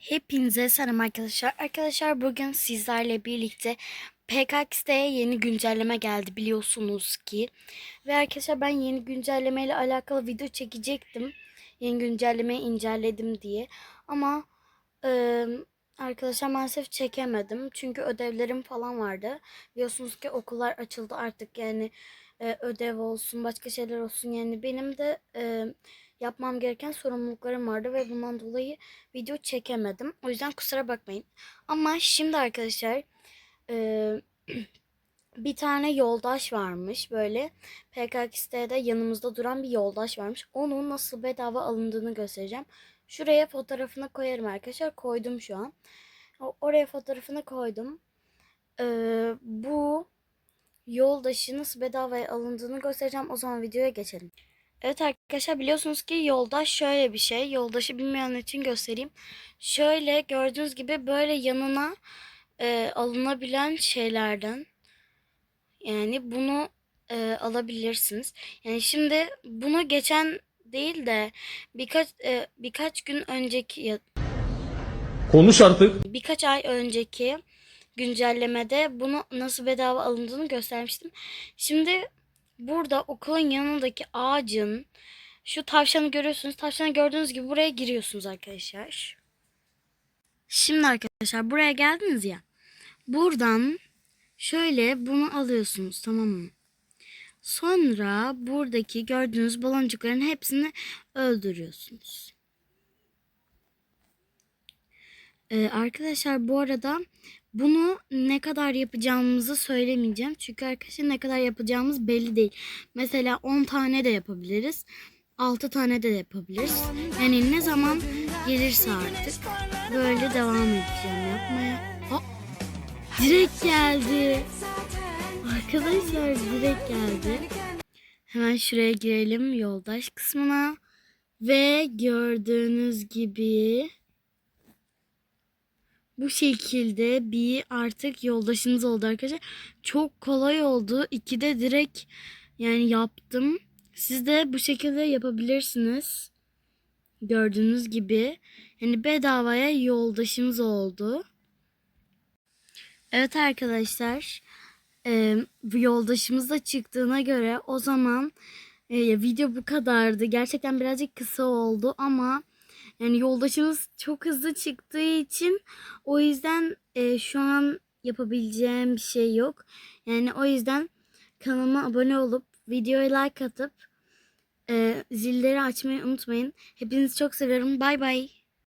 Hepinize selam arkadaşlar. Arkadaşlar bugün sizlerle birlikte PKX'de yeni güncelleme geldi biliyorsunuz ki. Ve arkadaşlar ben yeni güncelleme ile alakalı video çekecektim. Yeni güncellemeyi inceledim diye. Ama e, arkadaşlar maalesef çekemedim. Çünkü ödevlerim falan vardı. Biliyorsunuz ki okullar açıldı artık yani e, ödev olsun başka şeyler olsun. Yani benim de e, yapmam gereken sorumluluklarım vardı ve bundan dolayı video çekemedim. O yüzden kusura bakmayın. Ama şimdi arkadaşlar e, bir tane yoldaş varmış böyle PKX'de yanımızda duran bir yoldaş varmış. Onun nasıl bedava alındığını göstereceğim. Şuraya fotoğrafını koyarım arkadaşlar. Koydum şu an. Oraya fotoğrafını koydum. E, bu yoldaşı nasıl bedavaya alındığını göstereceğim. O zaman videoya geçelim. Evet arkadaşlar biliyorsunuz ki yoldaş şöyle bir şey. Yoldaşı bilmeyen için göstereyim. Şöyle gördüğünüz gibi böyle yanına e, alınabilen şeylerden. Yani bunu e, alabilirsiniz. Yani şimdi bunu geçen değil de birkaç e, birkaç gün önceki ya Konuş artık. birkaç ay önceki güncellemede bunu nasıl bedava alındığını göstermiştim. Şimdi burada okulun yanındaki ağacın şu tavşanı görüyorsunuz. Tavşanı gördüğünüz gibi buraya giriyorsunuz arkadaşlar. Şimdi arkadaşlar buraya geldiniz ya. Buradan şöyle bunu alıyorsunuz tamam mı? Sonra buradaki gördüğünüz baloncukların hepsini öldürüyorsunuz. Ee, arkadaşlar bu arada bunu ne kadar yapacağımızı söylemeyeceğim. Çünkü arkadaşlar ne kadar yapacağımız belli değil. Mesela 10 tane de yapabiliriz. 6 tane de yapabiliriz. Yani ne zaman gelirse artık böyle devam edeceğim yapmaya. Hop. Direkt geldi. Arkadaşlar direkt geldi. Hemen şuraya girelim yoldaş kısmına. Ve gördüğünüz gibi bu şekilde bir artık yoldaşınız oldu arkadaşlar. Çok kolay oldu. İkide direkt yani yaptım. Siz de bu şekilde yapabilirsiniz. Gördüğünüz gibi. Yani bedavaya yoldaşınız oldu. Evet arkadaşlar. E, yoldaşımız da çıktığına göre o zaman e, video bu kadardı. Gerçekten birazcık kısa oldu ama yani yoldaşınız çok hızlı çıktığı için o yüzden e, şu an yapabileceğim bir şey yok. Yani o yüzden kanalıma abone olup videoya like atıp e, zilleri açmayı unutmayın. Hepinizi çok seviyorum. Bay bay.